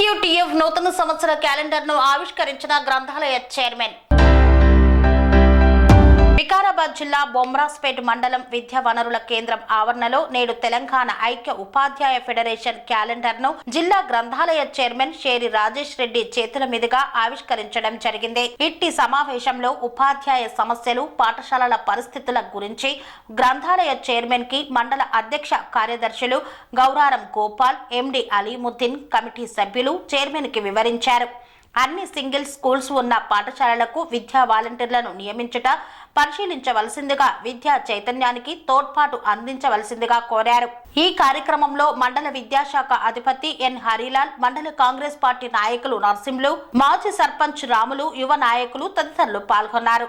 ఎన్ఎస్యుటిఎఫ్ నూతన సంవత్సర క్యాలెండర్ను ఆవిష్కరించిన గ్రంథాలయ చైర్మన్. వికారాబాద్ జిల్లా బొమ్రాస్పేట్ మండలం విద్యా వనరుల కేంద్రం ఆవరణలో నేడు తెలంగాణ ఐక్య ఉపాధ్యాయ ఫెడరేషన్ క్యాలెండర్ను జిల్లా గ్రంథాలయ చైర్మన్ షేరి రాజేష్ రెడ్డి చేతుల మీదుగా ఆవిష్కరించడం జరిగింది. ఇట్టి సమావేశంలో ఉపాధ్యాయ సమస్యలు పాఠశాలల పరిస్థితుల గురించి గ్రంథాలయ చైర్మన్కి మండల అధ్యక్ష కార్యదర్శులు గౌరారం గోపాల్ ఎండి అలీముద్దీన్ కమిటీ సభ్యులు చైర్మన్కి వివరించారు. అన్ని సింగిల్ స్కూల్స్ ఉన్న పాఠశాలలకు విద్యా వాలంటీర్లను నియమించుట పరిశీలించవలసిందిగా విద్యా చైతన్యానికి తోడ్పాటు అందించవలసిందిగా కోరారు. ఈ కార్యక్రమంలో మండల విద్యాశాఖ అధిపతి ఎన్. హరిలాల్ మండల కాంగ్రెస్ పార్టీ నాయకులు నర్సింహులు మాజీ సర్పంచ్ రాములు యువ నాయకులు తదితరులు పాల్గొన్నారు.